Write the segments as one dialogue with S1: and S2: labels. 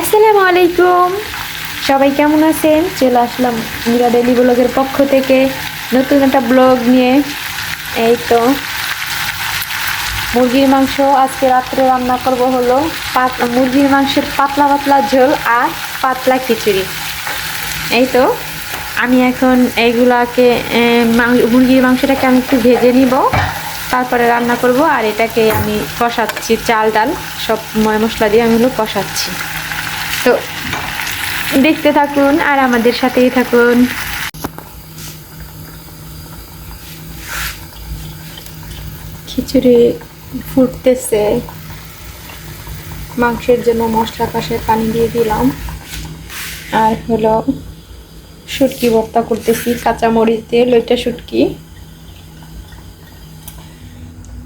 S1: আসসালামু আলাইকুম। সবাই কেমন আছেন? চলে আসলাম মীরা ডেলি ব্লগের পক্ষ থেকে। নতুন একটা ব্লগ নিয়ে। এই তো। মুরগির মাংস আজকে রাত্রে রান্না করব হলো মুরগির মাংসের পাতলা পাতলা ঝোল আর পাতলা খিচুড়ি। এই তো। আমি এখন এইগুলাকে মুরগির মাংসটাকে আমি একটু ভেজে নিব। তারপরে রান্না করব আর এটাকে আমি কষাচ্ছি চাল ডাল। সব ময় মশলা দিয়ে আমি হলো কষাচ্ছি। তো দেখতে থাকুন আর আমাদের সাথেই থাকুন। খিচুড়ি ফুটতেছে। মাংসের জন্য মশলা কষে পানি দিয়ে দিলাম। আর হলো শুটকি ভর্তা করতেছি কাঁচা মরিচ দিয়ে লইটা শুটকি।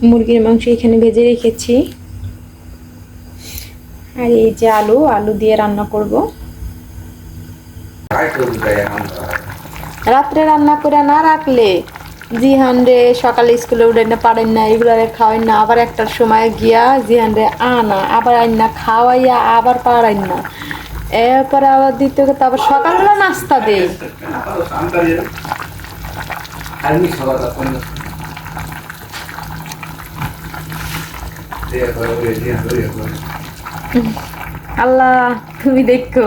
S1: মুরগির মাংস এখানে ভেজে রেখেছি। আর এই যে আলু আলু দিয়ে রান্না করব। রাত্রে রান্না করে না রাখলে। জিহান রে সকালে স্কুলে উঠে না পারেন না এগুলো খাওয়াই না। আবার একটার সময় গিয়া জিহান রে আনা আবার আইন না খাওয়াইয়া আবার পারাইন না। এরপরে আবার দিতে তারপর আবার সকালবেলা নাস্তা দেই। আল্লাহ, তুমি দেখো,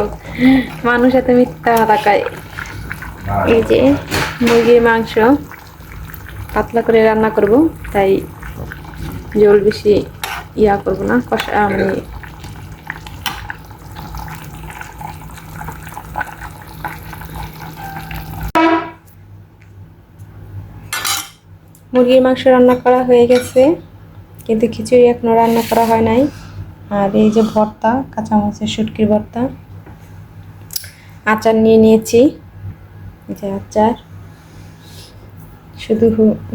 S1: মানুষ এত মিথ্যা কথা কয় এই যে মুরগির মাংস, পাতলা করে রান্না করব, তাই জল বেশি ইয়া করব না, কষা, আমি মুরগির মাংস রান্না করা হয়ে গেছে, কিন্তু খিচুড়ি এখনও রান্না করা হয় নাই। আর এই যে ভর্তা, কাঁচামরিচের শুটকির ভর্তা। আচার নিয়ে নিয়েছি। এই যে আচার। শুধু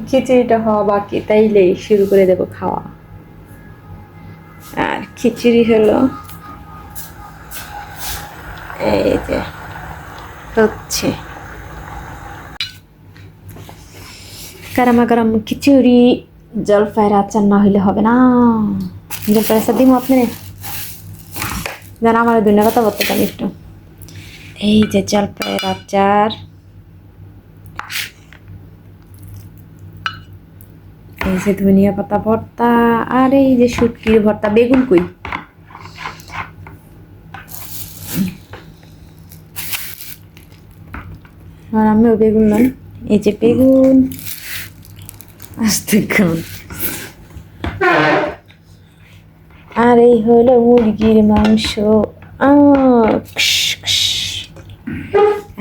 S1: খিচুড়িটা হওয়া বাকি, তাইলেই শুরু করে দেব খাওয়া। আর খিচুড়ি হলো এই যে হচ্ছে গরমা গরম খিচুড়ি। জলপাইয়ের আচার না হইলে হবে না। জলপাইয়ের আচার দিব আপনি যেন আমার দুনিয়া কথা বলতে পারি একটু। এই যে জলপাইয়ের আচার। এই যে ধনিয়া পাতা ভর্তা, আর এই যে শুটকির ভর্তা, বেগুন কই? আর আমিও বেগুন নন এই যে বেগুন। আস্তে কেমন আর এই হলো মুরগির মাংস।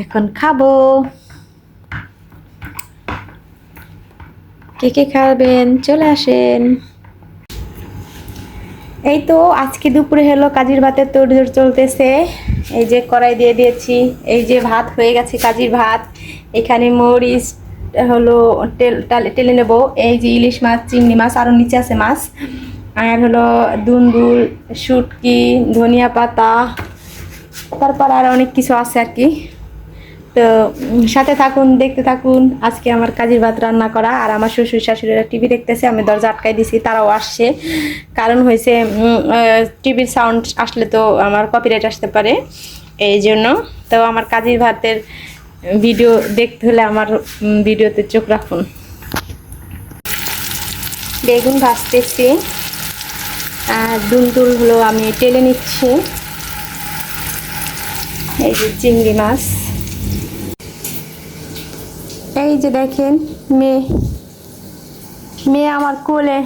S1: এখন খাব। কে কে খাবেন? চলে আসেন। এই তো আজকে দুপুরে হলো কাজির ভাতের তোড়জোড় চলতেছে। এই যে কড়াই দিয়ে দিয়েছি। এই যে ভাত, হয়ে গেছে কাজির ভাত। এখানে মরিচ হলো টেলে নেব। এই যে ইলিশ মাছ, চিংড়ি মাছ আরও নিচে আছে মাছ। আর হলো দুন্দুল, শুটকি, ধনিয়া পাতা, তারপর আর অনেক কিছু আছে আর কি। তো সাথে থাকুন, দেখতে থাকুন। আজকে আমার কাজের ভাত রান্না করা আর আমার শ্বশুর শাশুড়িরা টিভি দেখতেছে, আমি দরজা আটকাই দিছি, তারাও আসছে। কারণ হয়েছে টিভির সাউন্ড আসলে তো আমার কপিরাইট আসতে পারে, এই জন্য। তো আমার কাজের ভাতের ভিডিও দেখতে হলে আমার ভিডিওতে চোখ রাখুন। বেগুন ভাজতেছি। আর হলো আমি টেলে নিচ্ছি। এই যে চিংড়ি মাছ। এই যে দেখেন, মেয়ে। মেয়ে আমার কোলে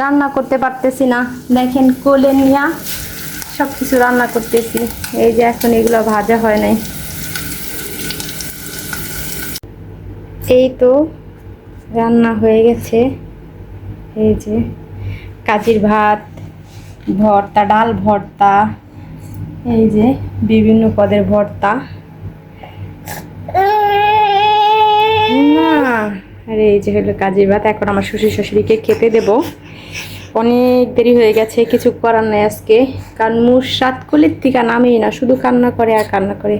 S1: রান্না করতে পারতেছি না। দেখেন কোলে নিয়া সব কিছু রান্না করতেছি। এই যে এখন এগুলো ভাজা হয় নাই। এই তো রান্না হয়ে গেছে। এই যে কাজির ভাত ভর্তা, ডাল ভর্তা, এই যে বিভিন্ন পদের ভর্তা। আরে এই যে হলো কাজের ভাত, এখন আমার শ্বশুর শাশুড়িকে খেতে দেব। অনেক দেরি হয়ে গেছে, কিছু করার নাই আজকে। কারণ মুর সাত কলির থেকে নামেই না, শুধু কান্না করে আর কান্না করে।